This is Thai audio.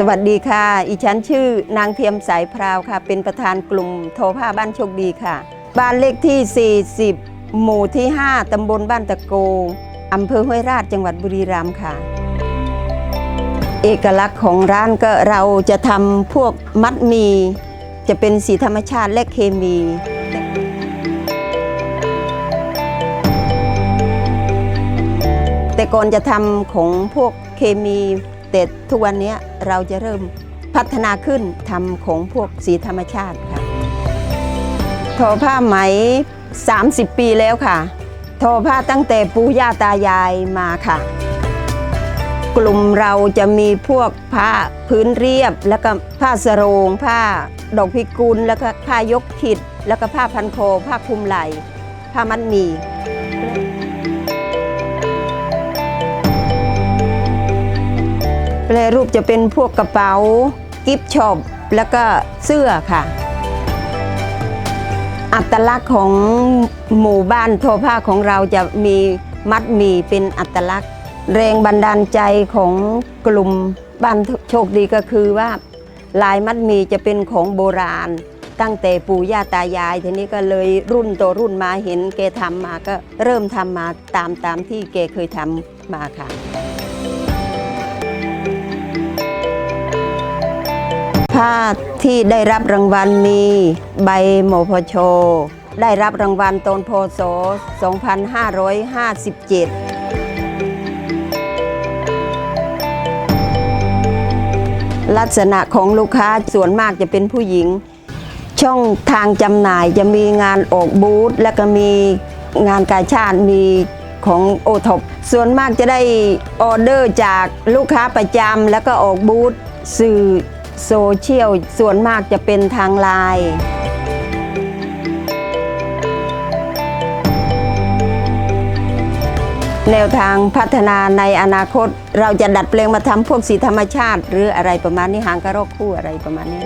สวัสดีค่ะ อีฉันชื่อนางเทียมสายพราวค่ะ เป็นประธานกลุ่มโทผ้าบ้านโชคดีค่ะ บ้านเลขที่ 40 หมู่ที่ 5 ตำบลบ้านตะโก อำเภอห้วยราช จังหวัดบุรีรัมย์ค่ะ เอกลักษณ์ของร้านก็เราจะทำพวกมัดมี จะเป็นสีธรรมชาติและเคมีแต่ก่อนจะทำของพวกเคมี แต่ทุกวันนี้เราจะเริ่มพัฒนาขึ้นทำของพวกสีธรรมชาติค่ะทอผ้าไหม 30 ปีแล้วค่ะ ทอผ้าตั้งแต่ปู่ย่าตายายมาค่ะ กลุ่มเราจะมีพวกผ้าพื้นเรียบ แล้วก็ผ้าสโรง ผ้าดอกพิกุลแล้วก็ผ้ายกขิด แล้วก็ผ้าพันโคอผ้าคลุมไหล่ผ้ามัดหมี แปรรูปจะเป็นพวกกระเป๋า กิฟช็อปแล้วก็เสื้อค่ะ อัตลักษณ์ของหมู่บ้านโทอผ้าของเราจะมีมัดหมีเป็นอัตลักษณ์ แรงบันดาลใจของกลุ่มบ้านโชคดีก็คือว่า ลายมัดหมีจะเป็นของโบราณ ตั้งแต่ปู่ย่าตายาย ทีนี้ก็เลยรุ่นต่อรุ่นมาเห็นแกทำมาก็เริ่มทำมาตามตามที่แกเคยทำมาค่ะ ผ้าที่ได้รับรางวัลมีใบโมพโช ได้รับรางวัลตอนพศ2557ลักษณะของลูกค้าส่วนมากจะเป็นผู้หญิง ช่องทางจำหน่ายจะมีงานออกบูธและก็มีงานกาชาติมีของโอทอปส่วนมากจะได้ออเดอร์จากลูกค้าประจำแล้วก็ออกบูธสื่อ โซเชียลส่วนมากจะเป็นทางไลน์แนวทางพัฒนาในอนาคต เราจะดัดแปลงมาทำพวกสีธรรมชาติ หรืออะไรประมาณนี้หางกระรอกคู่อะไรประมาณนี้